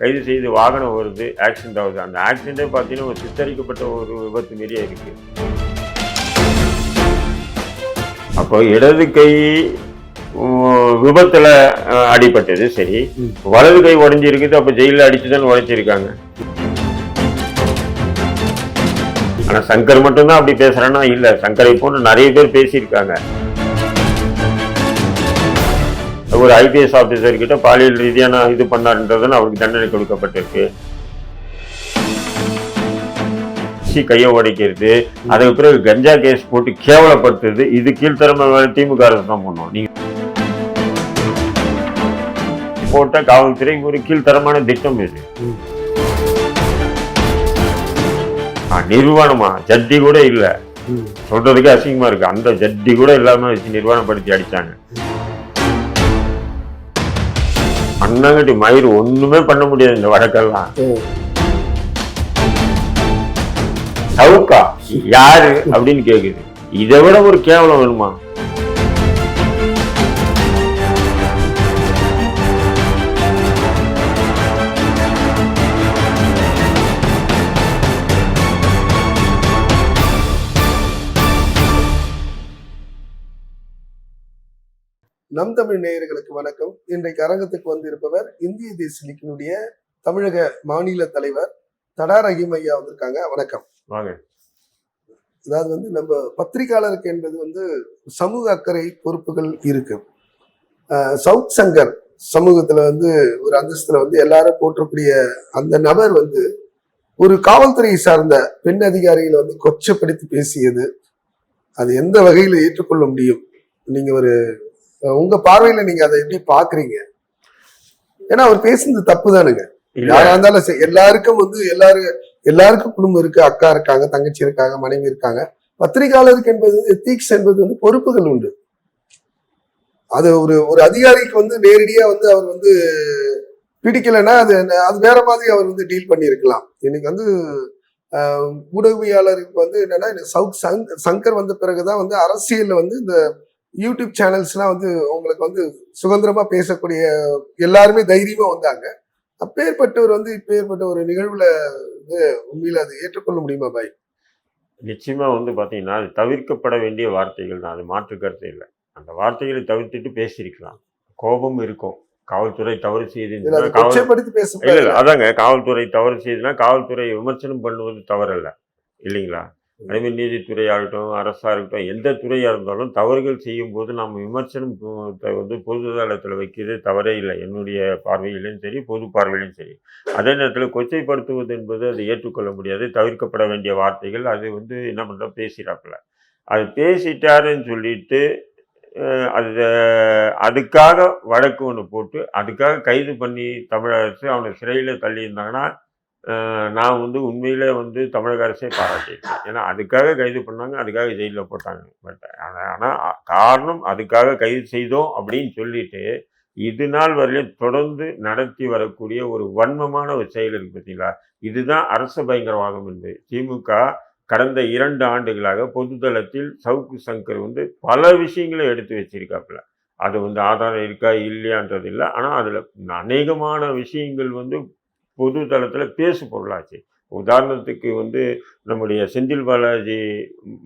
கைது செய்து வாகனம் வருது ஆக்சிடென்ட் ஆகுது. அந்த ஆக்சிடென்ட்டே பார்த்தீங்கன்னா ஒரு சித்தரிக்கப்பட்ட ஒரு விபத்து மாரியே இருக்கு. அப்போ இடது கை விபத்தில் விபத்துல அடிபட்டது சரி. வலது கை உடஞ்சி இருக்குது அப்ப ஜெயில அடிச்சுதான் உடைச்சிருக்காங்க. ஆனா சங்கர் மட்டும்தான் அப்படி பேசுகிறேன்னா இல்ல சங்கரை போன்று நிறைய பேர் பேசியிருக்காங்க. ஒரு ஐபிஎஸ் ஆபீசர் கிட்ட பாலியல் ரீதியான இது பண்ணாருன்றதுன்னு அவருக்கு தண்டனை கொடுக்கப்பட்டிருக்கு. சி கையை உடைக்கிறது. அதுக்கு பிறகு கஞ்சா கேஸ் போட்டு கேவலப்படுத்துறது. இது கீழ்த்தரமா திமுக அரசு தான் பண்ணும் நீங்க போட்ட காவல்துறை ஒரு கீழ்த்தரமான திட்டம் இது. நிர்வாணமா? ஜட்டி கூட இல்ல. சொல்றதுக்கு அசிங்கமா இருக்கு. அந்த ஜட்டி கூட இல்லாம வச்சு நிர்வாணப்படுத்தி அடிச்சாங்க. அண்ணாங்கட்டி மயிர் ஒண்ணுமே பண்ண முடியாது இந்த வழக்கெல்லாம். சவுக்கா யாரு அப்படின்னு கேக்குது. இதை விட ஒரு கேவலம் வேணுமா? நம் தமிழ் நேயர்களுக்கு வணக்கம். இன்றைக்கு அரங்கத்துக்கு வந்திருப்பவர் இந்திய தேசிய லீக்கினுடைய தமிழக மாநில தலைவர் தடா ரஹீம் ஐயா வந்திருக்காங்க. வணக்கம். வாங்க. அதாவது வந்து நம்ம பத்திரிகையாளருக்கு என்பது வந்து சமூக அக்கறை பொறுப்புகள் இருக்கு. சவுத் சங்கர் சமூகத்துல வந்து ஒரு அந்தஸ்துல வந்து எல்லாரும் போற்றக்கூடிய அந்த நபர் வந்து ஒரு காவல்துறையை சார்ந்த பெண் அதிகாரிகளை வந்து கொச்சப்படுத்தி பேசியது. அது எந்த வகையில ஏற்றுக்கொள்ள முடியும்? நீங்க ஒரு உங்க பார்வையில நீங்க அதை எப்படி பாக்குறீங்க ஏன்னா அவர் பேசுனது தப்பு தானுங்க யாரா இருந்தாலும் எல்லாருக்கும் வந்து எல்லாரும் எல்லாருக்கும் குடும்பம் இருக்கு அக்கா இருக்காங்க தங்கச்சி இருக்காங்க மனைவி இருக்காங்க. பத்திரிகையாளருக்கு என்பது எத்திக்ஸ் என்பது வந்து பொறுப்புகள் உண்டு. அது ஒரு ஒரு அதிகாரிக்கு வந்து நேரடியா வந்து அவர் வந்து பிடிக்கலைன்னா அது அது வேற மாதிரி அவர் வந்து டீல் பண்ணியிருக்கலாம். இன்னைக்கு வந்து ஊடகவியாளருக்கு வந்து என்னன்னா சங் சங்கர் வந்த பிறகுதான் வந்து அரசியல்ல வந்து இந்த யூடியூப் சேனல்ஸ்லாம் வந்து உங்களுக்கு வந்து சுதந்திரமா பேசக்கூடிய எல்லாருமே தைரியமா வந்தாங்க. அப்பேற்பட்டவர் வந்து இப்பேற்பட்ட ஒரு நிகழ்வுல வந்து உண்மையில அதை ஏற்றுக்கொள்ள முடியுமா பாய்? நிச்சயமா வந்து பாத்தீங்கன்னா அது தவிர்க்கப்பட வேண்டிய வார்த்தைகள் தான். அது மாற்று கருத்து இல்லை. அந்த வார்த்தைகளை தவிர்த்துட்டு பேசியிருக்கலாம். கோபம் இருக்கும். காவல்துறை தவறு செய்து அதாங்க. காவல்துறை தவறு செய்துனா காவல்துறை விமர்சனம் பண்ணுவது தவறல்ல. இல்லைங்களா? அதே மாதிரி நீதித்துறை ஆகட்டும் இருக்கட்டும் எந்த துறையாக இருந்தாலும் தவறுகள் செய்யும் போது விமர்சனம் த- வந்து பொது தளத்துல வைக்கிறது தவறே இல்லை. என்னுடைய பார்வையிலையும் சரி பொது பார்வையிலையும் சரி. அதே நேரத்தில் கொச்சைப்படுத்துவது என்பது அதை ஏற்றுக்கொள்ள முடியாது தவிர்க்கப்பட வேண்டிய வார்த்தைகள். அது வந்து என்ன பண்ணுறோம் பேசிடாப்புல. அது பேசிட்டாருன்னு சொல்லிட்டு அது அதுக்காக வழக்கு ஒன்று போட்டு அதுக்காக கைது பண்ணி தமிழக அரசு அவனை சிறையில் தள்ளியிருந்தாங்கன்னா நான் வந்து உண்மையிலே வந்து தமிழக அரசே பாராட்டியிருக்கேன். ஏன்னா அதுக்காக கைது பண்ணாங்க அதுக்காக ஜெயிலில் போட்டாங்க. பட் ஆனால் காரணம் அதுக்காக கைது செய்தோம் அப்படின்னு சொல்லிட்டு இது நாள் வரையிலும் தொடர்ந்து நடத்தி வரக்கூடிய ஒரு வன்மமான ஒரு செயல் இருக்கு பார்த்தீங்களா? இதுதான் அரச பயங்கரவாதம் என்று திமுக கடந்த இரண்டு ஆண்டுகளாக பொதுதளத்தில் சவுக்கு சங்கர் வந்து பல விஷயங்களை எடுத்து வச்சிருக்காப்புல. அது வந்து ஆதாரம் இருக்கா இல்லையான்றது இல்லை ஆனால் அதில் அநேகமான விஷயங்கள் வந்து பொது தளத்தில் பேசு பொருளாச்சு. உதாரணத்துக்கு வந்து நம்முடைய செந்தில் பாலாஜி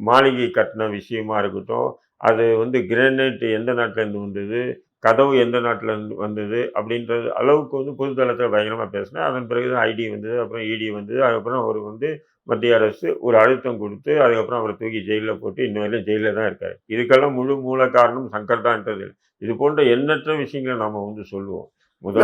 மாளிகை கட்டின விஷயமா இருக்கட்டும் அது வந்து கிரானைட் எந்த நாட்டிலேருந்து வந்தது கதவு எந்த நாட்டில் இருந்து வந்தது அப்படின்றது அளவுக்கு வந்து பொது தளத்தில் பயங்கரமாக பேசினேன் அதன் பிறகு தான் ஐடி வந்தது அப்புறம் இடி வந்தது அதுக்கப்புறம் அவர் வந்து மத்திய அரசு ஒரு அழுத்தம் கொடுத்து அதுக்கப்புறம் அவரை தூக்கி ஜெயிலில் போட்டு இன்ன வரையிலும் ஜெயிலில் தான் இருக்கார். இதுக்கெல்லாம் முழு மூல காரணம் சங்கர் தான்ன்றது இது போன்ற எண்ணற்ற விஷயங்களை நம்ம வந்து சொல்லுவோம்.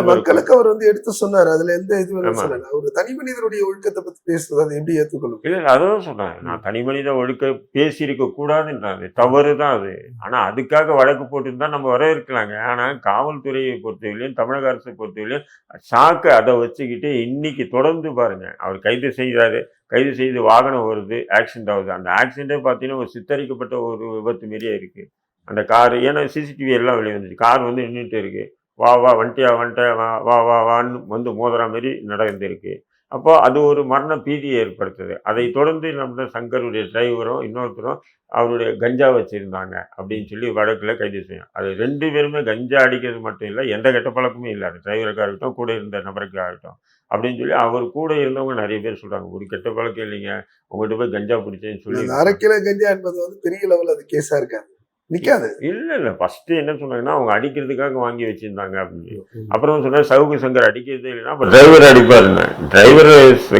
மக்களுக்கு அவர் வந்து எடுத்து சொன்னாரு. அதுல எந்த இது ஆமா. சொல்லல. ஒரு தனி மனிதனுடைய ஒழுக்கத்தை பத்தி பேசுறது அதை எப்படி ஏற்றுக்கொள்ளும் இல்லை அதான் சொன்னேன் நான் தனி மனித ஒழுக்க பேசியிருக்க கூடாதுன்றாங்க தவறு தான் அது. ஆனால் அதுக்காக வழக்கு போட்டுருந்தா நம்ம வரவேற்கலாங்க. ஆனால் காவல்துறையை பொறுத்தவரையிலையும் தமிழக அரசை பொறுத்தவரையிலையும் சாக்கு அதை வச்சுக்கிட்டு இன்னைக்கு தொடர்ந்து பாருங்க. அவர் கைது செய்தாரு. கைது செய்து வாகனம் வருது ஆக்சிடென்ட் ஆகுது. அந்த ஆக்சிடென்ட்டே பார்த்தீங்கன்னா ஒரு சித்தரிக்கப்பட்ட ஒரு விபத்து மாரியே இருக்கு. அந்த கார் ஏன்னா சிசிடிவி எல்லாம் வெளியே வந்துச்சு கார் வந்து நின்றுட்டு இருக்கு. வா வா வந்துட்டியா வந்துட்ட வா வா வா வான்னு வந்து மோதுற மாதிரி நடந்திருக்கு. அப்போ அது ஒரு மரண பீதியை ஏற்படுத்துது. அதை தொடர்ந்து நம்ம சங்கருடைய டிரைவரும் இன்னொருத்தரும் அவருடைய கஞ்சா வச்சிருந்தாங்க அப்படின்னு சொல்லி வழக்கில் கைது செய்யும். அது ரெண்டு பேருமே கஞ்சா அடிக்கிறது மட்டும் இல்லை எந்த கெட்ட பழக்கமும் இல்லை. அது டிரைவருக்காக இருக்கட்டும் கூட இருந்த நபருக்காக இருக்கட்டும் அப்படின்னு சொல்லி அவர் கூட இருந்தவங்க நிறைய பேர் சொல்றாங்க. ஒரு கெட்ட பழக்கம் இல்லைங்க. உங்கள்கிட்ட போய் கஞ்சா பிடிச்சேன்னு சொல்லி அரை கிலோ கஞ்சா என்பது வந்து பெரிய லெவல்ல அது கேஸா இருக்காது. நிக்காது. இல்ல இல்ல ஃபர்ஸ்ட் என்ன சொன்னாங்கன்னா அவங்க அடிக்கிறதுக்காக வாங்கி வச்சிருந்தாங்க அப்படின்னு. அப்புறம் சொன்னா சவுக்கு சங்கர் அடிக்கிறதே இல்லைன்னா அப்ப டிரைவர் அடிப்பாருங்க டிரைவர்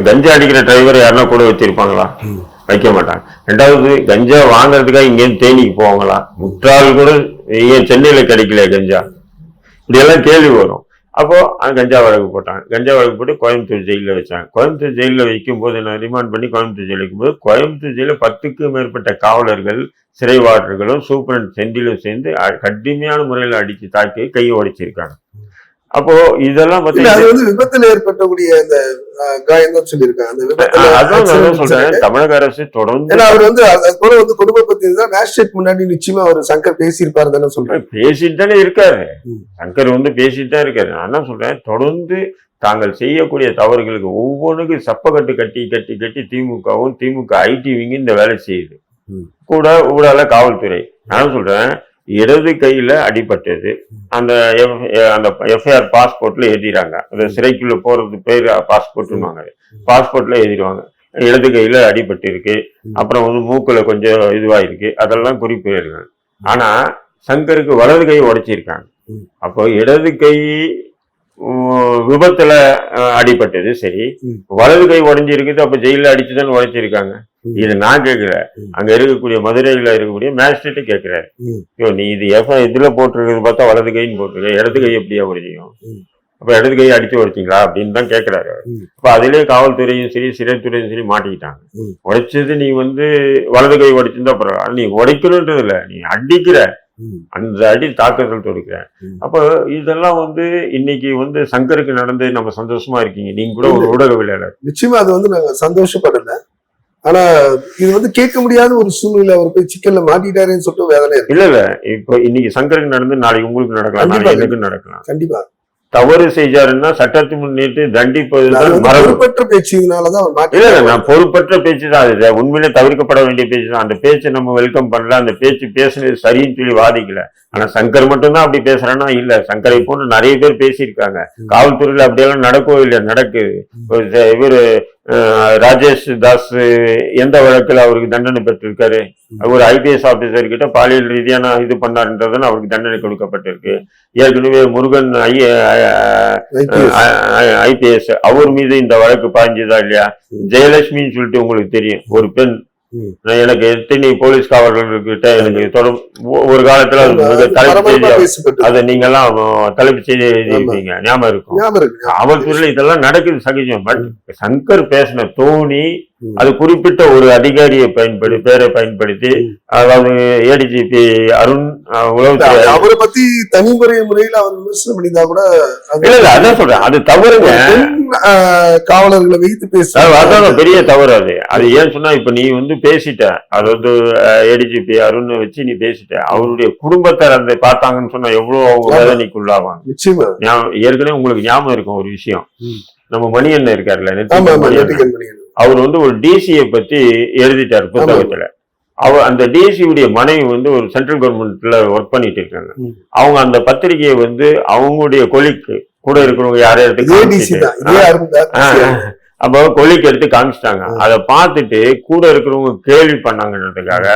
கஞ்சா அடிக்கிற டிரைவர் யாருன்னா கூட வச்சிருப்பாங்களா. வைக்க மாட்டாங்க. ரெண்டாவது கஞ்சா வாங்குறதுக்காக இங்கேருந்து தேனிக்கு போவாங்களா? முற்றாள் கூட ஏன் சென்னையில கிடைக்கல கஞ்சா? இப்படியெல்லாம் கேள்வி வரும். அப்போது கஞ்சா வழக்கு போட்டாங்க கஞ்சா வழக்கு போட்டு கோயம்புத்தூர் ஜெயிலில் வச்சாங்க. கோயம்புத்தூர் ஜெயிலில் வைக்கும்போது நான் ரிமாண்ட் பண்ணி கோயம்புத்தூர் ஜெயிலில் வைக்கும்போது கோயம்புத்தூர் ஜெயிலில் பத்துக்கும் மேற்பட்ட காவலர்கள் சிறைவாட்டர்களும் சூப்பரண்ட் செந்திலும் சேர்ந்து கடுமையான முறையில் அடித்து தாக்கி கையை உடைச்சிருக்காங்க. அப்போ இதெல்லாம் அது வந்து விபத்துல ஏற்பட்டக்கூடிய அந்த காயம் தான் சொல்லியிருக்காங்க. அந்த விபத்துல சொல்றேன். தமிழக அரசு தொடர்ந்து ஏன்னா அவர் வந்து அது போல வந்து குடும்ப பத்தி தான் மேஜிஸ்ட்ரேட் முன்னாடி நிச்சயமா அவர் சங்கர் பேசியிருப்பாரு தானே சொல்றேன். பேசிட்டு தானே இருக்காரு. சங்கர் வந்து பேசிட்டு தான் இருக்காரு. நான் என்ன சொல்றேன். தொடர்ந்து தாங்கள் செய்யக்கூடிய தவறுகளுக்கு ஒவ்வொன்றுக்கும் சப்பக்கட்டு கட்டி கட்டி கட்டி திமுகவும் திமுக ஐடி விங்க இந்த வேலை செய்யுது. கூட ஊடால காவல்துறை. நான் சொல்றேன் இடது கையில அடிபட்டது. அந்த F- அந்த எஃப்ஐஆர் பாஸ்போர்ட்ல எழுதிறாங்க. அந்த சிறைக்குள்ள போறது பேர் பாஸ்போர்ட்னுவாங்க பாஸ்போர்ட்ல எழுதிடுவாங்க. இடது கையில அடிபட்டு இருக்கு ம். அப்புறம் வந்து மூக்குல கொஞ்சம் இதுவாயிருக்கு. அதெல்லாம் குறிப்பு இருக்கு ஆனா சங்கருக்கு வலது கை உடைச்சிருக்காங்க. அப்போ இடது கை விபத்துல அடிபட்டது சரி. வலது கை உடைஞ்சு இருக்குது அப்ப ஜெயில அடிச்சுதான் உடைச்சிருக்காங்க. இது நான் கேட்கல. அங்க இருக்கக்கூடிய மதுரையில இருக்கக்கூடிய மேஜிஸ்ட்ரேட்டு கேட்கிறாரு. ஐயோ நீ இது எஃப் இதுல போட்டிருக்கிறது பார்த்தா வலது கைன்னு போட்டிருக்க இடது கை எப்படியா உடைச்சியும் ம். அப்ப இடது கை அடிச்சு உடைச்சிங்களா அப்படின்னு தான் கேட்கிறாரு. அப்ப அதிலே காவல்துறையும் சரி சிறைத்துறையும் சரி மாட்டிக்கிட்டாங்க. உடைச்சது நீ வந்து வலது கை உடைச்சிருந்தா பரவாயில்ல நீ உடைக்கணுன்றது இல்ல நீ அடிக்கிற. அந்த அடி தாக்குதல் தொடுக்கிற ம். அப்போ இதெல்லாம் வந்து இன்னைக்கு வந்து சங்கருக்கு நடந்து நம்ம சந்தோஷமா இருக்கீங்க. நீங்க கூட ஒரு ஊடகவியலாளர் நிச்சயமா அது வந்து நாங்க சந்தோஷப்படல. ஆனா இது வந்து கேட்க முடியாத ஒரு சூழ்நிலை அவர் போய் சிக்கல்ல மாட்டிட்டாருன்னு சொல்லிட்டு வேதனை இல்ல இல்ல. இப்போ இன்னைக்கு சங்கருக்கு நடந்து நாளைக்கு உங்களுக்கு நடக்கலாம். நாளைக்கு எனக்கு நடக்கலாம். கண்டிப்பா. தவறு செய்தாருன்னா சட்டத்தை முன்னிட்டு தண்டிப்பதுதான் பொறுப்பற்ற பேச்சுனாலதான் இல்ல நான் பொறுப்பற்ற பேச்சு தான் அது. உண்மையிலே தவிர்க்கப்பட வேண்டிய பேச்சு தான் அந்த பேச்சை நம்ம வெல்கம் பண்ணல அந்த பேச்சு பேசுனது சரின்னு சொல்லி வாதிக்கல. ஆனா சங்கர் மட்டும்தான் அப்படி பேசுறான்னா இல்ல. சங்கரை போன்று நிறைய பேர் பேசியிருக்காங்க. காவல்துறையில அப்படியெல்லாம் நடக்கவோ இல்லை நடக்குது. இவரு ராஜேஷ் தாஸ் எந்த வழக்குல அவருக்கு தண்டனை பெற்றிருக்காரு? ஒரு ஐபிஎஸ் ஆபீசர் கிட்ட பாலியல் ரீதியான இது பண்ணாருன்றதுன்னு அவருக்கு தண்டனை கொடுக்கப்பட்டிருக்கு. ஏற்கனவே முருகன். ஐபிஎஸ். அவர் மீது இந்த வழக்கு பாய்ஞ்சதா இல்லையா. ஜெயலட்சுமின்னு சொல்லிட்டு உங்களுக்கு தெரியும். ஒரு பெண் எனக்கு எத்தனை போலீஸ் காவலர்கள்கிட்ட எனக்கு தொடர்பு ஒரு காலத்துல தலைப்பு பேசப்பட்டது. அதை நீங்க எல்லாம் தலைப்பு செய்தி எழுதிருப்பீங்க ஞாபகம் இருக்கும் காவல்துறையில இதெல்லாம் நடக்குது சகஜம். பட் சங்கர் பேசின தோணி ம். அது குறிப்பிட்ட ஒரு அதிகாரியை பயன்படுத்தி பேரை பயன்படுத்தி. அதாவது ஏடிஜிபி அருண் உளவுத்துறை அவரை பத்தி தனிமுறை முறையில் அவர் விமர்சனம் பண்ணியிருந்தா கூட இல்ல இல்ல அதான் சொல்றேன். அது தவறுங்க. காவலர்களை வைத்து பேச அதான் பெரிய தவறு அது. அது ஏன் சொன்னா இப்ப நீ வந்து பேசிட்ட. அது வந்து ஏடிஜிபி அருண் வச்சு நீ பேசிட்ட. அவருடைய குடும்பத்தார் அந்த பார்த்தாங்கன்னு சொன்னா எவ்வளவு அவங்க. வேதனைக்குள்ளாவாங்க. நிச்சயமா. ஏற்கனவே உங்களுக்கு ஞாபகம் இருக்கும் ஒரு விஷயம். நம்ம மணியண்ணன் இருக்காருல்ல மணியண்ணன். அவர் வந்து ஒரு டிசியை பத்தி எழுதிட்டார் புத்தகத்துல. அவர் அந்த டிசி உடைய மனைவி வந்து ஒரு சென்ட்ரல் கவர்மெண்ட்ல ஒர்க் பண்ணிட்டு இருக்காங்க. அவங்க அந்த பத்திரிகையை வந்து அவங்களுடைய கொலிக்கு கூட இருக்கிறவங்க யாரையும் எடுத்து அப்போ கொலிக்கு எடுத்து காமிச்சிட்டாங்க. அதை பார்த்துட்டு கூட இருக்கிறவங்க கேள்வி பண்ணாங்கன்றதுக்காக.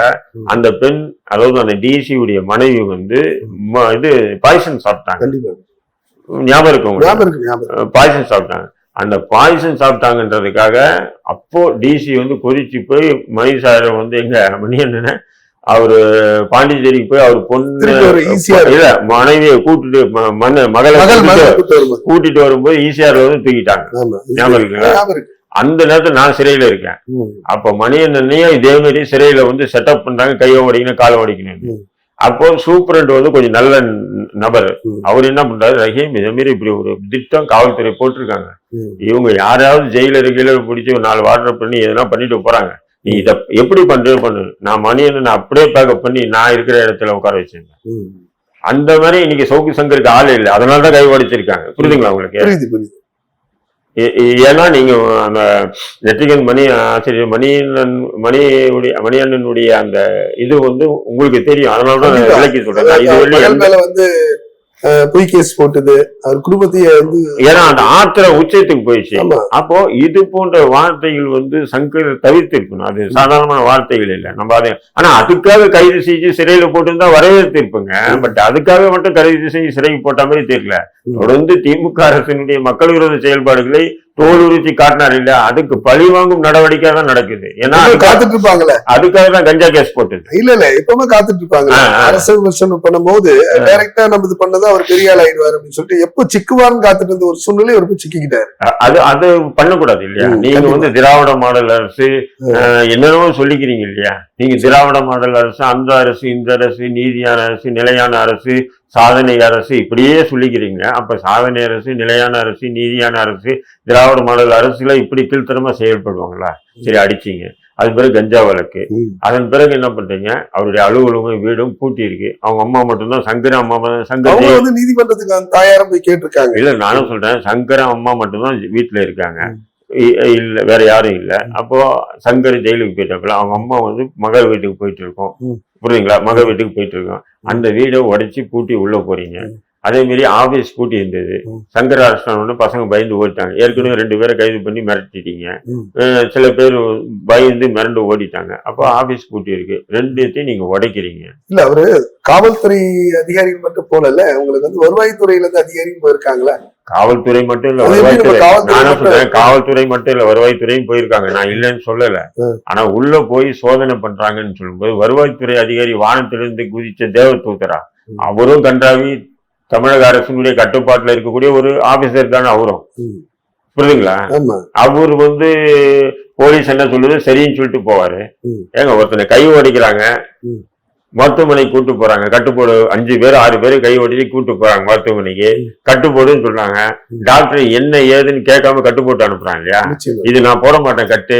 அந்த பெண் அதாவது அந்த டிசி உடைய மனைவி வந்து இது பாய்சன் சாப்பிட்டாங்க. ஞாபகம் இருக்கும். பாய்சன் சாப்பிட்டாங்க. அந்த பாய்சன் சாப்பிட்டாங்கன்றதுக்காக அப்போ டிசி வந்து கொதிச்சு போய் மணிசார வந்து எங்க மணி என்ன அவரு பாண்டிச்சேரிக்கு போய் அவர் பொண்ணு. இல்ல மனைவியை கூட்டிட்டு ம- மன மகளை கூட்டிட்டு- வரும்போது ஈசிஆர் வந்து தூக்கிட்டாங்க ஞாபகம் இருக்குங்களா? அந்த நேரத்துல நான் சிறையில இருக்கேன். அப்ப மணியண்ணையும் இதே மாதிரி சிறையில வந்து செட்டப் பண்றாங்க கையை உடைக்கணும் காலை உடைக்கணும் ம். அப்போ சூப்பரண்ட் வந்து கொஞ்சம் நல்ல நபர். அவர் என்ன பண்றாரு? ரஹீம் இதே மாதிரி இப்படி ஒரு திட்டம் காவல்துறை போட்டிருக்காங்க. இவங்க யாராவது ஜெயிலர் கீழர் பிடிச்சி ஒரு நாலு வாட்டர் பண்ணி எதனா பண்ணிட்டு போறாங்க. நீ இதை எப்படி பண்றே பண்ணு. நான் மணியனை அப்படியே பேக்கப் பண்ணி நான் இருக்கிற இடத்துல உட்கார வச்சிருந்தேன். அந்த மாதிரி இன்னைக்கு சவுக்கு சங்கருக்கு ஆள் இல்லை. அதனால தான் கை உடைச்சிருக்காங்க. புரியுதுங்களா உங்களுக்கு புரியுது புரியுது ஏ- ஏ- ஏன்னா நீங்க அந்த நெற்றிகன் மணி ஆசிரியர் மணியண்ணன் மணியுடைய மணியண்ணனுடைய அந்த இது வந்து உங்களுக்கு தெரியும் அதனால தான். விளக்கி சொல்றேன் இது வந்து பொய் கேஸ் போட்டது அவர் குடும்பத்தையே வந்து ஏன்னா அந்த ஆத்திர உச்சத்துக்கு போயிடுச்சு. அப்போ இது போன்ற வார்த்தைகள் வந்து சங்கர் தவிர்த்திருக்கணும் அது சாதாரணமான வார்த்தைகள் இல்லை. நம்ம அதை ஆனா அதுக்காக கைது செஞ்சு சிறையில போட்டிருந்தா வரவேற்றிருப்போங்க பட் அதுக்காக மட்டும் கைது செஞ்சு சிறைக்கு போட்ட மாதிரி தெரியல. தொடர்ந்து திமுக அரசினுடைய மக்கள் விரோத செயல்பாடுகளை தோலுறுத்தி காட்டினார் இல்ல அதுக்கு பழி வாங்கும் நடவடிக்கை தான் நடக்குது. ஏன்னா காத்துட்டு இருப்பாங்கல்ல அதுக்காக தான் கஞ்சா கேஸ் போட்டது. இல்ல இல்ல எப்பவுமே காத்துட்டு இருப்பாங்க. அரசு விமர்சனம் பண்ணும்போது டைரக்டா நம்ம இது பண்ணதா அவர் பெரிய ஆள் ஆயிடுவாரு அப்படின்னு சொல்லிட்டு எப்போ சிக்குவார்னு காத்துட்டு இருந்த ஒரு சூழ்நிலை போய் சிக்கிக்கிட்டாரு. அது அது பண்ணக்கூடாது இல்லையா? நீங்க. வந்து திராவிட மாடல் அரசு என்னென்னவோ சொல்லிக்கிறீங்க இல்லையா? நீங்க திராவிட மாடல் அரசு அந்த அரசு இந்த அரசு நீதியான அரசு நிலையான அரசு சாதனை அரசு இப்படியே சொல்லிக்கிறீங்க. அப்ப சாதனை அரசு நிலையான அரசு நீதியான அரசு திராவிட மாடல் அரசுல இப்படி கீழ்த்தரமா செயல்படுவாங்களா? சரி அடிச்சீங்க. அது பிறகு கஞ்சா வழக்கு. அதன் பிறகு என்ன பண்றீங்க? அவருடைய அலுவலகம் வீடும் பூட்டி இருக்கு அவங்க அம்மா மட்டும்தான் சங்கர அம்மா சங்கர் வந்து நீதிமன்றத்துக்கு தாயாரம் போய் கேட்டிருக்காங்க. இல்ல நானும் சொல்றேன். சங்கர அம்மா மட்டும்தான் வீட்டுல இருக்காங்க. இல்ல வேற யாரும் இல்ல. அப்போ சங்கர் ஜெயிலுக்கு போயிட்டாப்புல. அவங்க அம்மா வந்து மகள் வீட்டுக்கு போயிட்டு இருக்கோம். புரியுதுங்களா? மகள் வீட்டுக்கு போயிட்டு இருக்கோம். அந்த வீடை உடைச்சி பூட்டி உள்ளே போகிறீங்க ம். அதே மாதிரி ஆபீஸ் பூட்டி இருந்தது. சங்கர் அரசாங்க பசங்க பயந்து ஓடிட்டாங்க. ஏற்கனவே ரெண்டு பேரை கைது பண்ணி மிரட்டிட்டீங்க. சில பேர் பயந்து மிரண்டு ஓடிட்டாங்க. அப்போ ஆபீஸ் பூட்டி இருக்கு. ரெண்டுத்தையும் நீங்க உடைக்கிறீங்க. இல்ல அவரு காவல்துறை அதிகாரிகள் மட்டும் போலல உங்களுக்கு வந்து வருவாய்த்துறையில இருந்து அதிகாரிகள் போயிருக்காங்களா? காவல்துறை மட்டும் இல்ல வருவாய்த்துறை. நானும் மட்டும். சொல்றேன் காவல்துறை மட்டும் இல்ல வருவாய்த்துறையும் போயிருக்காங்க. நான் இல்லைன்னு சொல்லல. ஆனா உள்ள போய் சோதனை பண்றாங்கன்னு சொல்லும்போது வருவாய்த்துறை அதிகாரி வானத்திலிருந்து குதிச்ச தேவதூதரா ம். அவரும் கன்றாவி தமிழக அரசினுடைய கட்டுப்பாட்டுல இருக்கக்கூடிய ஒரு ஆபீசர் தானே அவரும். புரியுதுங்களா? அவர் வந்து போலீஸ் என்ன சொல்லுது? சரின்னு சொல்லிட்டு போவாரு. ஏங்க ஒருத்தனை கை ஓடிக்கிறாங்க மருத்துவமனைக்கு கூட்டு போறாங்க கட்டுப்போடு அஞ்சு பேர் ஆறு பேர் கை ஓடி கூட்டு போறாங்க மருத்துவமனைக்கு. கட்டுப்போடுன்னு சொல்றாங்க. டாக்டர் என்ன ஏதுன்னு கேட்காம கட்டு போட்டு அனுப்புறாங்க இல்லையா இது நான் போட மாட்டேன் கட்டு.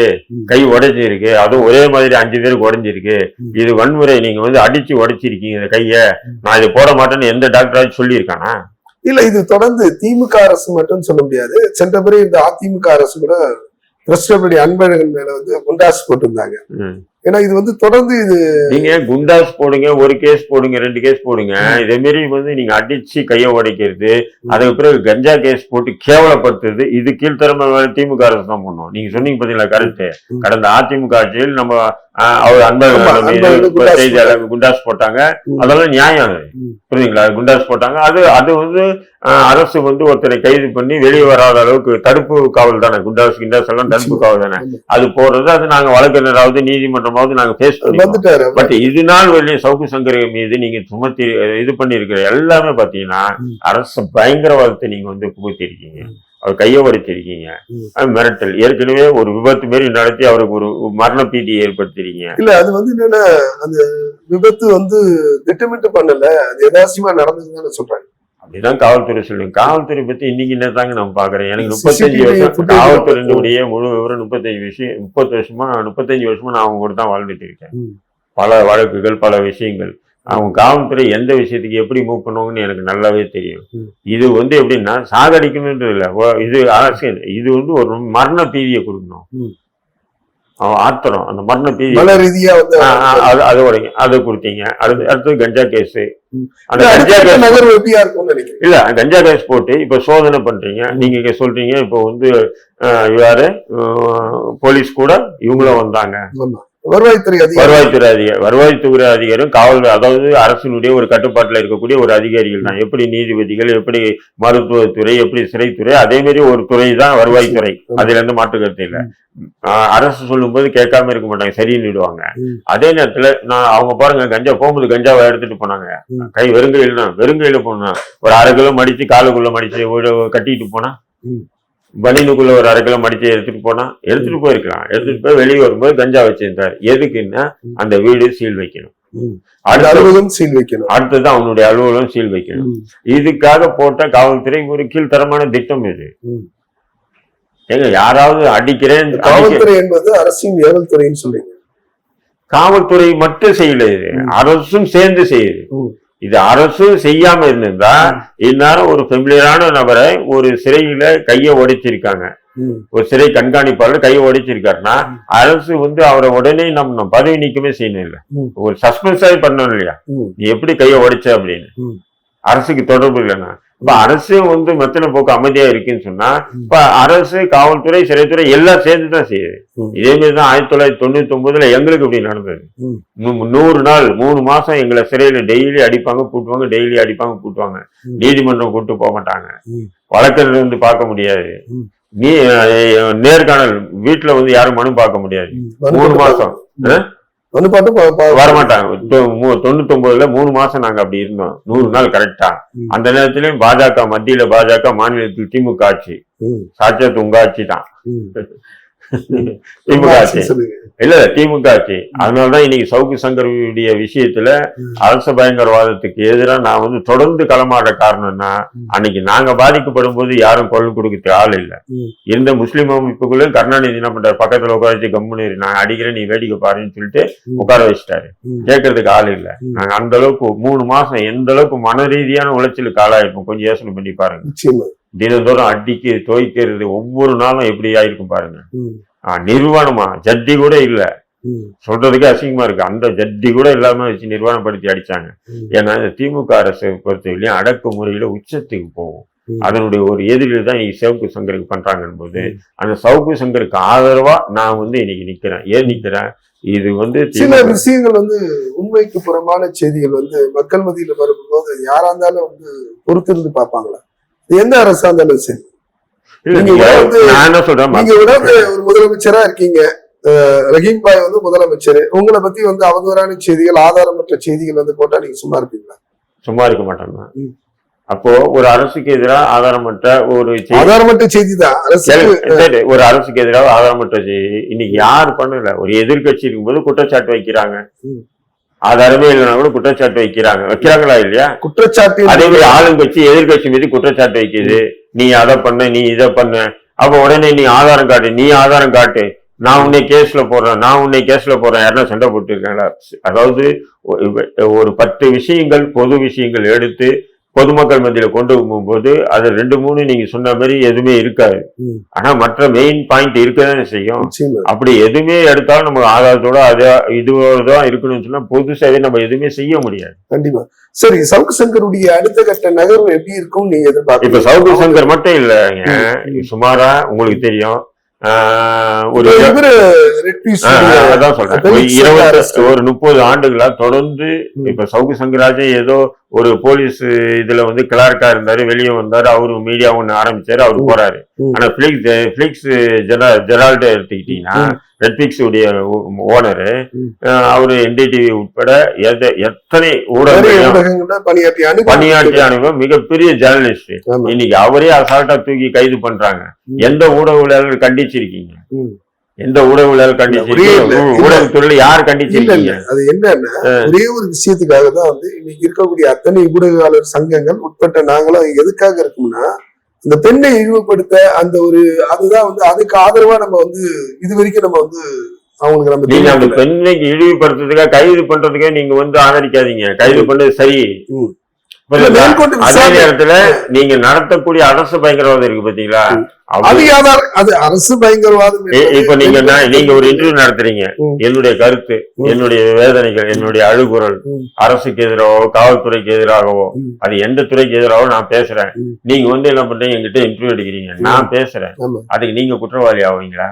கை உடைஞ்சிருக்கு அதுவும் ஒரே மாதிரி அஞ்சு பேருக்கு உடைஞ்சிருக்கு. இது வன்முறை நீங்க வந்து அடிச்சு உடைச்சிருக்கீங்க இந்த கைய. நான் இது போட மாட்டேன்னு எந்த டாக்டராச்சும் சொல்லியிருக்கானா இல்ல இது தொடர்ந்து திமுக அரசு மட்டும் சொல்ல முடியாது சென்ற முறை இந்த அதிமுக அரசு கூட பிரஸ்டபடி அன்பழகன் மேல வந்து குண்டாசு போட்டிருந்தாங்க. ஏன்னா இது வந்து தொடர்ந்து இது நீங்க குண்டாஸ் போடுங்க ஒரு கேஸ் போடுங்க ரெண்டு கேஸ் போடுங்க. இதே மாதிரி வந்து நீங்க அடிச்சு கைய உடைக்கிறது. அதுக்கு பிறகு கஞ்சா கேஸ் போட்டு கேவலப்படுத்துறது இது கீழ்த்தரமா திமுக அரசு தான் பண்ணும் நீங்க சொன்னீங்க பாத்தீங்களா கருத்து. கடந்த அதிமுக ஆட்சியில் நம்ம அவர் குண்டாஸ் செய்தியாளர் குண்டாஸ் போட்டாங்க. அதெல்லாம் நியாயம் அது. புரியுதுங்களா குண்டாஸ் போட்டாங்க அது அது வந்து அரசு வந்து ஒருத்தரை கைது பண்ணி வெளியே வராத அளவுக்கு தடுப்பு காவல் தானே குண்டாஸ் கிண்டாஸ் எல்லாம் தடுப்பு காவல் தானே. அது போடுறது அது நாங்க வழக்கறிஞராவது நீதிமன்றமாவது நாங்க பண்ணுவோம் வந்துட்டாரு. பட் இது நாள் வெளியே சவுக்கு சங்கர் மீது நீங்க சுமத்தி இது பண்ணிருக்கிற எல்லாமே பாத்தீங்கன்னா. அரசு பயங்கரவாதத்தை நீங்க வந்து புகுத்திருக்கீங்க. அவர் கையை உடைச்சிருக்கீங்க. அது மிரட்டல். ஏற்கனவே ஒரு விபத்து மாரி நடத்தி அவருக்கு ஒரு மரண பீதியை ஏற்படுத்திருக்கீங்க இல்ல அது வந்து என்னன்னா அந்த விபத்து வந்து திட்டமிட்டு பண்ணல. அது யதார்த்தமா நடந்ததுன்னு சொல்றாங்க. அப்படிதான் காவல்துறை சொல்லுங்க காவல்துறை பத்தி இன்னைக்கு என்ன தாங்க நான் பாக்குறேன் எனக்கு முப்பத்தஞ்சு வருஷம் காவல்துறையினுடைய முழு விவரம் முப்பத்தஞ்சு விஷயம் முப்பது வருஷமா முப்பத்தஞ்சு வருஷமா நான் அவங்க கூட தான் வாழ்ந்துட்டு இருக்கேன். பல வழக்குகள் பல விஷயங்கள். அவங்க காவல்துறை எந்த விஷயத்துக்கு எப்படி மூவ் பண்ணுவாங்கன்னு எனக்கு நல்லாவே தெரியும். இது வந்து எப்படின்னா சாகடிக்கணுன்றது இல்ல. இது அரசியல் இது வந்து ஒரு மரண பீதியை கொடுக்கணும். ஆத்திரம் அந்த மரண மன ரீதியா வந்து ஆ, அது அதோட அதை கொடுத்தீங்க. அடுத்து அடுத்து கஞ்சா கேஸ். அந்த கஞ்சா கேஸ் நகர்வு இருக்கும்னு நினைக்கிறேன். இல்ல கஞ்சா கேஸ் போட்டு இப்ப சோதனை பண்றீங்க. நீங்க இங்க சொல்றீங்க இப்போ வந்து யாரு போலீஸ் கூட இவங்களும் வந்தாங்க. வருவாய்த்துறை அதிகாரி. வருவாய்த்துறை அதிகாரி வருவாய்த்துறை அதிகாரியும் காவல் அதாவது அரசினுடைய ஒரு கட்டுப்பாட்டுல இருக்கக்கூடிய ஒரு அதிகாரிகள் தான். எப்படி நீதிபதிகள் எப்படி மருத்துவத்துறை எப்படி சிறைத்துறை அதே மாதிரி ஒரு துறை தான் வருவாய்த்துறை. அதுல இருந்து மாற்று கருத்து இல்ல. அரசு சொல்லும்போது கேட்காம இருக்க மாட்டாங்க சரின்னுடுவாங்க. அதே நேரத்துல நான் அவங்க பாருங்க கஞ்சா போகும்போது கஞ்சாவை எடுத்துட்டு போனாங்க. கை வெறுங்கையில் தான் வெறுங்கையில போனா ஒரு அரை கிலோ மடிச்சு காலுக்குள்ள மடிச்சு கட்டிட்டு போனா ம். பனியனுக்குள்ள ஒரு அரை கிலோ மடிச்சு எடுத்துட்டு போனா எடுத்துட்டு போயிருக்கலாம் எடுத்துட்டு போய் வெளியே வரும்போது கஞ்சா வச்சிருந்தாரு எதுக்குன்னா. அந்த வீடு சீல் வைக்கணும் அலுவலகம் சீல் வைக்கணும் அடுத்தது அவனுடைய அலுவலகம் சீல் வைக்கணும். இதுக்காக போட்ட காவல்துறை ஒரு கீழ்த்தரமான திட்டம் இது. ஏங்க யாராவது அடிக்கிறேன் அடிக்க- காவல்துறை என்பது அரசின் ஏவல் துறைன்னு சொல்றீங்க காவல்துறை மட்டும் செய்யல இது. அரசும் சேர்ந்து செய்யுது. இது அரசு செய்யாம இருந்திருந்தா இந்நேரம் ஒரு ஃபெமிலியரான நபரை ஒரு சிறையில கைய உடைச்சிருக்காங்க. ஒரு சிறை கண்காணிப்பாளர் கையை உடைச்சிருக்காருன்னா அரசு வந்து அவரை உடனே நம்ம பதவி நீக்கமே செய்யணும் இல்ல. ஒரு சஸ்பென்ஸாவே பண்ணணும் இல்லையா. நீ எப்படி கையை உடைச்ச அப்படின்னு. அரசுக்கு தொடர்பு இல்லைன்னா இப்ப அரசு வந்து மெத்தன போக்கு அமைதியா இருக்குன்னு சொன்னா. இப்ப அரசு காவல்துறை சிறைத்துறை எல்லாம் சேர்ந்து தான் செய்யுது. இதே மாதிரி தான் ஆயிரத்தி தொள்ளாயிரத்தி தொண்ணூத்தி ஒன்பதுல எங்களுக்கு இப்படி நடந்தது நூறு நாள் மூணு மாசம் எங்களை சிறையில டெய்லி அடிப்பாங்க பூட்டுவாங்க டெய்லி அடிப்பாங்க பூட்டுவாங்க. நீதிமன்றம் கூட்டு போக மாட்டாங்க. வழக்கறிஞர் வந்து பார்க்க முடியாது. நீ நேர்காணல் வீட்டுல வந்து யாரும் மனு பார்க்க முடியாது. மூணு மாசம் மனு பாட்டு வரமாட்டாங்க. தொ- மூ- தொண்ணூத்தி ஒன்பதுல மூணு மாசம் நாங்க அப்படி இருந்தோம். நூறு நாள் கரெக்டா. அந்த நேரத்திலயும் பாஜக மத்தியில பாஜக மாநிலத்தில் திமுக ஆட்சி. ம். சாட்சாத் உங்க ஆட்சி தான். திமுக ஆட்சி. இல்ல திமுக ஆட்சி அதனாலதான் இன்னைக்கு சவுக்கு சங்கருடைய விஷயத்துல. அரச பயங்கரவாதத்துக்கு எதிராக நான் வந்து தொடர்ந்து களமாட காரணம்னா. அன்னைக்கு நாங்க பாதிக்கப்படும் போது யாரும் குரல் கொடுக்க ஆள் இல்ல. இருந்த முஸ்லிம் அமைப்புகளும் கருணாநிதி என்ன பண்றாரு பக்கத்துல உட்கார வச்சு கம்முன்னு இரு, நான் அடிக்கிறேன் நீ வேடிக்கை பாருன்னு சொல்லிட்டு. உட்கார வச்சுட்டாரு. கேட்கறதுக்கு ஆள் இல்ல. நாங்க அந்த அளவுக்கு மூணு மாசம் எந்த அளவுக்கு மன ரீதியான உளைச்சலுக்கு ஆளாயிருக்கும் கொஞ்சம் யோசனை பண்ணி பாருங்க தினந்தோறும் அடிக்கு துவைக்கிறது ஒவ்வொரு நாளும் எப்படி ஆயிருக்கும் பாருங்க நிர்வாணமா? ஜட்டி கூட இல்ல. சொல்றதுக்கே அசிங்கமா இருக்கு. அந்த ஜட்டி கூட இல்லாம வச்சு நிர்வாணப்படுத்தி அடிச்சாங்க. ஏன்னா இந்த திமுக அரசை பொறுத்தவரையிலும் அடக்குமுறையில உச்சத்துக்கு போகும். அதனுடைய ஒரு எதிரில் தான் இன்னைக்கு சவுக்கு சங்கருக்கு பண்றாங்கன்னு போது. அந்த சவுக்கு சங்கருக்கு ஆதரவா நான் வந்து இன்னைக்கு நிக்கிறேன். ஏன் நிக்கிறேன்? இது வந்து சில விஷயங்கள் வந்து உண்மைக்கு புறம்பான செய்திகள் வந்து மக்கள் மத்தியில வரும்போது யாரா இருந்தாலும் வந்து பொறுத்திருந்து பார்ப்பாங்களா? எந்த அரசா இருந்தாலும் சரி இல்ல, நீங்க நீங்க- வந்து- நான் என்ன சொல்றேன் நீங்க விடாது ஒரு முதலமைச்சரா இருக்கீங்க. ரஹீம் பாய் வந்து முதலமைச்சர். உங்களை பத்தி வந்து அவதூறான செய்திகள் ஆதாரமற்ற செய்திகள் வந்து போட்டா நீங்க சும்மா இருப்பீங்களா? சும்மா இருக்க மாட்டாங்க ம். அப்போ ஒரு அரசுக்கு எதிராக ஆதாரமற்ற ஒரு ஆதாரமற்ற செய்தி தான் ஒரு அரசுக்கு எதிராக ஆதாரமற்ற செய்தி. இன்னைக்கு யார் பண்ணல? ஒரு எதிர்க்கட்சி இருக்கும்போது குற்றச்சாட்டு வைக்கிறாங்க. ஆதாரமே இல்லைன்னா கூட குற்றச்சாட்டு வைக்கிறாங்க. வைக்கிறாங்களா இல்லையா? குற்றச்சாட்டு அதே மாதிரி ஆளுங்கட்சி எதிர்க்கட்சி மீது குற்றச்சாட்டு வைக்குது. நீ அதை பண்ண நீ இதை பண்ண. அப்ப உடனே நீ ஆதாரம் காட்டு நீ ஆதாரம் காட்டு. நான் உன்னை கேஸ்ல போடுறேன் நான் உன்னை கேஸ்ல போடுறேன். யாருன்னா சண்டை போட்டு இருக்காங்களா அதாவது ஒரு பத்து விஷயங்கள் பொது விஷயங்கள் எடுத்து பொதுமக்கள் மத்தியில கொண்டு போகும்போது அது ரெண்டு மூணு நீங்க சொன்ன மாதிரி எதுவுமே இருக்காது. ஆனா மற்ற மெயின் பாயிண்ட் இருக்கதானே செய்யும். அப்படி எதுவுமே எடுத்தாலும் நம்ம ஆதாரத்தோட அது இதுவோட தான் இருக்கணும்னு சொன்னா பொதுசாவே நம்ம எதுவுமே செய்ய முடியாது. கண்டிப்பா. சரி சவுக்கு சங்கருடைய அடுத்த கட்ட நகர்வு எப்படி இருக்கும் நீங்க இப்ப எதிர்பார்க்க சவுக்கு சங்கர் மட்டும் இல்லைங்க. சுமாரா உங்களுக்கு தெரியும். ஒரு அதான் சொல்றேன். arrest. ஒரு முப்பது ஆண்டுகளா தொடர்ந்து. இப்ப சவுக்கு சங்கராஜன் ஏதோ ஒரு போலீஸ் இதுல வந்து கிளார்க்கா இருந்தாரு வெளியே வந்தாரு அவரு மீடியா ஒண்ணு ஆரம்பிச்சாரு அவரு. போறாரு. ஆனா பிளிக்ஸ் பிளிக்ஸ் ஜெரா ஜெரால்ட எடுத்துக்கிட்டீங்கன்னா. நெட்ஃபிளிக்ஸ் உடைய ஓனரு. அவரு என்டிடிவி உட்பட எத- எத்தனை ஊடகங்கள்ல பணியாற்றிய அனுபவம் மிகப்பெரிய ஜேர்னலிஸ்ட். இன்னைக்கு அவரே அசால்ட்டா தூக்கி கைது பண்றாங்க. எந்த ஊடகவியலாளர்கள் கண்டிச்சிருக்கீங்க ம். எந்த ஊடகவியலாளர் இல்ல. ஊடகத்துறையில யார் இல்ல இல்ல. அது என்னன்னா ஒரே ஒரு விஷயத்துக்காக தான் வந்து இன்னைக்கு இருக்கக்கூடிய அத்தனை ஊடகவாளர் சங்கங்கள் உட்பட்ட நாங்களும் எதுக்காக இருக்கோம்னா இந்த பெண்ணை இழிவுபடுத்த அந்த ஒரு அதுதான் வந்து அதுக்கு ஆதரவா நம்ம வந்து இது வரைக்கும் நம்ம வந்து அவங்களுக்கு நம்ம நீங்க அந்த. பெண்ணைக்கு இழிவுபடுத்துறதுக்காக கைது பண்றதுக்கே நீங்க வந்து ஆதரிக்காதீங்க. கைது பண்ணது சரி. அதே நேரத்துல நீங்க நடத்தக்கூடிய அரசு பயங்கரவாதம் இருக்கு பாத்தீங்களா. அது- அரசு பயங்கரவாதம் இப்ப நீங்க நீங்க ஒரு இன்டர்வியூ நடத்துறீங்க. என்னுடைய கருத்து. என்னுடைய வேதனைகள் என்னுடைய அழுகுரல். அரசுக்கு எதிராகவோ காவல்துறைக்கு எதிராகவோ. அது எந்த துறைக்கு எதிராகவோ நான் பேசுறேன். நீங்க வந்து என்ன பண்றீங்க என்கிட்ட இன்டர்வியூ எடுக்கிறீங்க நான் பேசுறேன். அதுக்கு நீங்க குற்றவாளி ஆவீங்களா.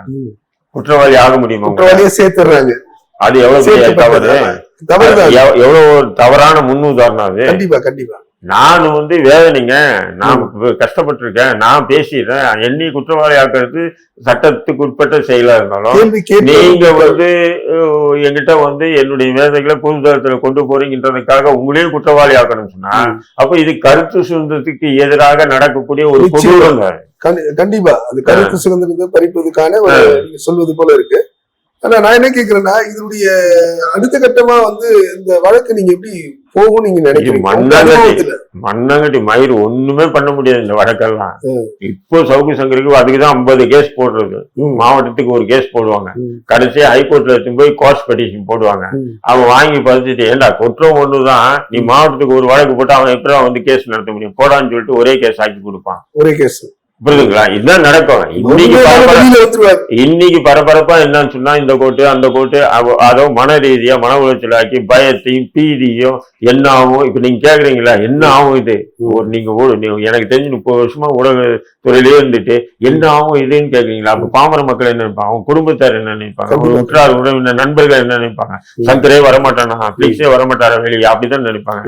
குற்றவாளி ஆக முடியுமா? குற்றவாளியை சேர்த்துறாங்க அது எவ்வளவு தவறு எவ்வளவு தவறான முன் உதாரணம் அது கண்டிப்பா கண்டிப்பா நான் வந்து வேதனைங்க. நான் கஷ்டப்பட்டிருக்கேன். நான் பேசிடுறேன். என்னை குற்றவாளி ஆக்குறது சட்டத்துக்கு உட்பட்ட செயலா இருந்தாலும் நீங்க வந்து என்கிட்ட வந்து என்னுடைய வேதைகளை பொதுதளத்துல கொண்டு போறீங்கன்றதுக்காக உங்களையும் குற்றவாளி ஆக்கணும்னு சொன்னா. அப்ப இது கருத்து சுதந்திரத்துக்கு எதிராக நடக்கக்கூடிய ஒரு. கொடூரங்க. கண்டி- கண்டிப்பா. அது கருத்து சுதந்திரத்தை நீங்க சொல்வது போல இருக்கு. ஆனா நான் என்ன கேக்குறேன்னா இதனுடைய அடுத்த கட்டமா வந்து இந்த வழக்கு நீங்க எப்படி போகும் நீங்க நினைக்கிறீங்க. மண்ணாங்கட்டி. மண்ணங்கட்டி மயிர் ஒண்ணுமே பண்ண முடியாது இந்த வழக்கெல்லாம். இப்போ சவுக்கு சங்கருக்கு அதுக்குதான் ஐம்பது கேஸ் போடுறது. மாவட்டத்துக்கு ஒரு கேஸ் போடுவாங்க. கடைசியா ஹைகோர்ட்ல எடுத்து போய் காஸ்ட் பெட்டிஷன் போடுவாங்க. அவன் வாங்கி பதிச்சுட்டு ஏண்டா குற்றம் ஒண்ணுதான். நீ மாவட்டத்துக்கு ஒரு வழக்கு போட்டு அவன் எப்படி வந்து கேஸ் நடத்த முடியும்? போடான்னு சொல்லிட்டு ஒரே கேஸ் ஆக்கி கொடுப்பான். ஒரே கேஸ் புரியுதுங்களா இதுதான் நடக்கும். இன்னைக்கு இன்னைக்கு பரபரப்பா என்னன்னு சொன்னா இந்த கோட்டு அந்த கோட்டு அதோ மன ரீதியா மன உளைச்சல் ஆக்கி பயத்தையும் பீதியும் என்ன ஆகும்? இப்ப நீங்க கேக்குறீங்களா? என்ன ஆகும் இது? ஒரு நீங்க எனக்கு தெரிஞ்சு முப்பது வருஷமா ஊடக துறையிலே இருந்துட்டு என்ன ஆகும் இதுன்னு கேக்குறீங்களா? அப்ப பாமர மக்கள் என்ன நினைப்பாங்க? அவங்க குடும்பத்தார் என்ன நினைப்பாங்க. உற்றார் உறவினர் நண்பர்கள் என்ன நினைப்பாங்க? சங்கரே வரமாட்டானா? பிளீஸே வரமாட்டாரா வெளியே அப்படிதான் நினைப்பாங்க.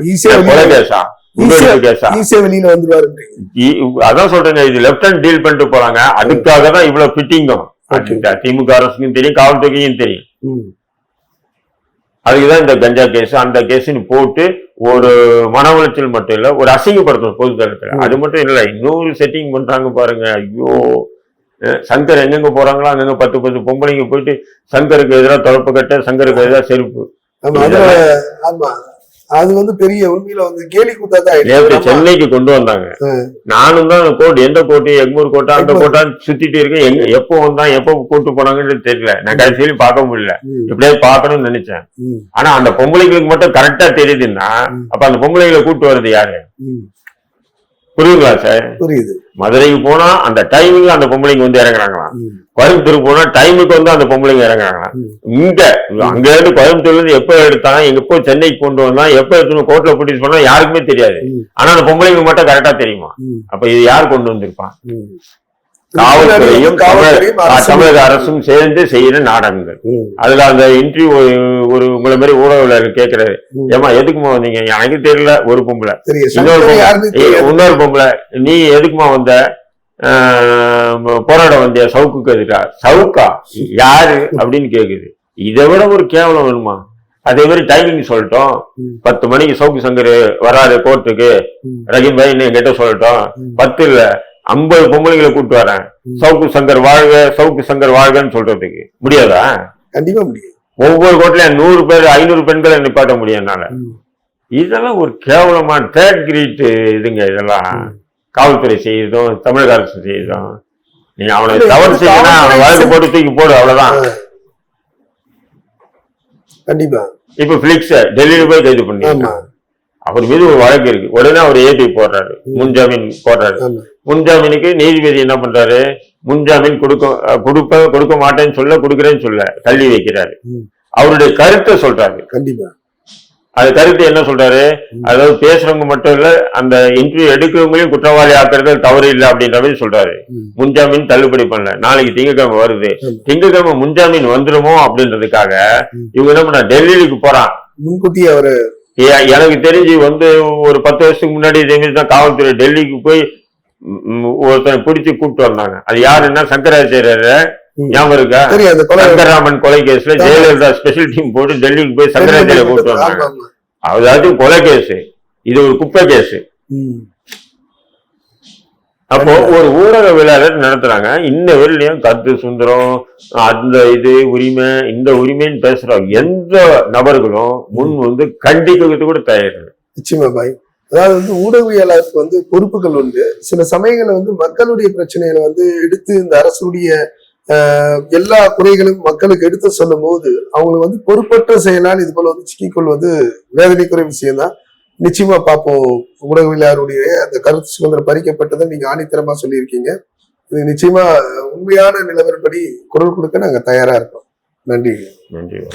ஈஸியா வெளியில வந்துருவாரு அதான் சொல்றேங்க இது லெப்ட் ஹேண்ட் டீல் பண்ணிட்டு போறாங்க. அதுக்காக தான் இவ்வளவு ஃபிட்டிங்கும் Okay. திமுக அரசுக்கும் தெரியும் காவல்துறையும் தெரியும். அதுக்குதான் இந்த கஞ்சா கேஸ் அந்த கேஸ்னு போட்டு ஒரு மன உளைச்சல் மட்டும் இல்ல ஒரு அசிங்கப்படுத்தணும் பொது தளத்துல. அது மட்டும் இல்ல இன்னொரு செட்டிங் பண்றாங்க பாருங்க. ஐயோ. சங்கர் எங்கெங்க போறாங்களோ? அங்கங்க பத்து பத்து பொம்பளைங்க போயிட்டு சங்கருக்கு எதிராக தொடப்பு கட்ட சங்கருக்கு எதிராக செருப்பு. அது வந்து பெரிய உண்மையில வந்து கேலி கூத்தா தான். சென்னைக்கு கொண்டு வந்தாங்க. நானும் தான் கோட் எந்த கோட்டு எக்மூர் கோட்டா அந்த. கோட்டான்னு சுத்திட்டு இருக்கேன். எங்க எப்போ வந்தா எப்போ கூட்டு போனாங்கன்னு தெரியல. நான் கடைசியிலும் பார்க்க முடியல. எப்படியாவது பார்க்கணும்னு நினைச்சேன். ஆனா அந்த பொம்பளைங்களுக்கு மட்டும் கரெக்டா தெரியுதுன்னா. அப்ப அந்த பொம்பளைங்களை கூட்டு வர்றது யாரு? ம். புரியுங்களா சார்? புரியுது. மதுரைக்கு போனா அந்த டைமிங்ல அந்த பொம்பளைங்க வந்து இறங்குறாங்களாம். ம், கோயம்புத்தூருக்கு போனா டைமுக்கு வந்து அந்த பொம்பளைங்க இறங்குறாங்களாம். இங்க அங்க இருந்து கோயம்புத்தூர்ல இருந்து எப்ப எடுத்தாங்க எப்போ சென்னைக்கு கொண்டு வந்தா எப்ப எடுத்து கோர்ட்ல பிடிச்சு பண்ணா யாருக்குமே தெரியாது. ஆனா அந்த பொம்பளைங்க மட்டும் கரெக்டா தெரியுமா? அப்ப இது யார் கொண்டு வந்திருப்பான். காவல்துறையும் தமிழக அரசும் சேர்ந்து செய்யற நாடகங்கள். அதுல அந்த இன்டர்வியூ ஒரு உங்களை மாதிரி ஊடகவியலாளர் கேக்குறாரு ம். ஏமா எதுக்குமா வந்தீங்க? எனக்கு தெரியல ஒரு பொம்பளை. இன்னொரு. இன்னொரு பொம்பளை. நீ எதுக்குமா வந்த? போராட வந்திய? சவுக்குக்கு எதுக்கா? சவுக்கா? யாரு? அப்படின்னு கேக்குது. இதை விட ஒரு கேவலம் வேணுமா? அதே மாதிரி டைமிங் சொல்லட்டும். பத்து மணிக்கு சவுக்கு சங்கர் வராரு கோர்ட்டுக்கு ரஹீம் பாய் என்கிட்ட சொல்லட்டும். பத்து இல்ல. ஐம்பது பொம்பளைங்களை கூப்பிட்டு வரேன். சவுக்கு சங்கர் வாழ்க சவுக்கு சங்கர் வாழ்கன்னு சொல்றதுக்கு. முடியாதா? கண்டிப்பா முடியும் ஒவ்வொரு கோட்லயும் நூறு பேர் ஐநூறு பெண்களை நிப்பாட்ட முடியும் என்னால. இதெல்லாம் ஒரு கேவலமான தேர்ட் கிரேட் இதுங்க இதெல்லாம். காவல்துறை செய்யுதும் தமிழக அரசு செய்யுதும் நீ அவனை தவறு செய்யணும் அவனை வழக்கு போட்டு தூக்கி போடு அவ்வளவுதான். கண்டிப்பா. இப்ப பிளிக்ஸ் டெல்லியில போய் கைது பண்ணி அவர் மீது ஒரு வழக்கு இருக்கு. உடனே அவர் ஏபி போடுறாரு. முன்ஜாமீன் போடுறாரு. முன்ஜாமீனுக்கு நீதிபதி என்ன பண்றாரு? முன்ஜாமீன் கொடுக்க கொடுப்ப கொடுக்க மாட்டேன்னு சொல்ல கொடுக்குறேன்னு சொல்ல தள்ளி வைக்கிறாரு. அவருடைய கருத்தை சொல்றாரு. கண்டிப்பா. அது கருத்து என்ன சொல்றாரு? அதாவது பேசுறவங்க மட்டும் இல்ல அந்த இன்டர்வியூ எடுக்கிறவங்களையும் குற்றவாளி ஆக்குறது தவறு இல்லை அப்படின்ற மாதிரி சொல்றாரு. முன்ஜாமீன் தள்ளுபடி பண்ணல. நாளைக்கு திங்கக்கிழமை வருது. திங்கக்கிழமை முன்ஜாமீன் வந்துருமோ அப்படின்றதுக்காக. இவங்க என்ன பண்ண டெல்லிக்கு போறான். முன்கூட்டியே அவரு எனக்கு தெரிஞ்சு வந்து ஒரு பத்து வருஷத்துக்கு முன்னாடி இதே மாதிரி தான் காவல்துறை டெல்லிக்கு போய் ஒருத்தனை பிடிச்சு கூப்பிட்டு வந்தாங்க. அது யாருன்னா சங்கராச்சாரியர். ஞாபகம் இருக்கா? அந்த கொலை கேஸ்ல ஜெயலலிதா ஸ்பெஷல் டீம் போட்டு டெல்லிக்கு போய் சங்கராச்சாரிய கூப்பிட்டு வந்தாங்க. அதாவது கொலை கேஸ். இது ஒரு குப்பை கேஸ். அப்போ ஒரு ஊடகவியலாளர் நடத்துறாங்க. இன்ன வரையிலையும் கத்து சுந்தரம் அந்த இது உரிமை இந்த உரிமைன்னு பேசுற எந்த நபர்களும் முன் வந்து கண்டிக்கிறதுக்கு கூட தயார் நிச்சயமா பாய். அதாவது வந்து ஊடகவியலாளருக்கு வந்து பொறுப்புகள் உண்டு. சில சமயங்கள்ல வந்து மக்களுடைய பிரச்சனைகளை வந்து எடுத்து இந்த அரசுடைய எல்லா குறைகளும் மக்களுக்கு எடுத்து சொல்லும் போது அவங்களை வந்து பொறுப்பற்ற செயலால் இது போல வந்து சிக்கிக்கொள்வது வேதனைக்குரிய விஷயம்தான். நிச்சயமா பார்ப்போம். ஊடகவியலாருடைய அந்த கருத்து சுதந்திரம் பறிக்கப்பட்டதை நீங்க ஆணித்தரமா சொல்லியிருக்கீங்க. இது நிச்சயமா உண்மையான நிலவரப்படி குரல் கொடுக்க நாங்க தயாரா இருக்கோம். நன்றி. நன்றி.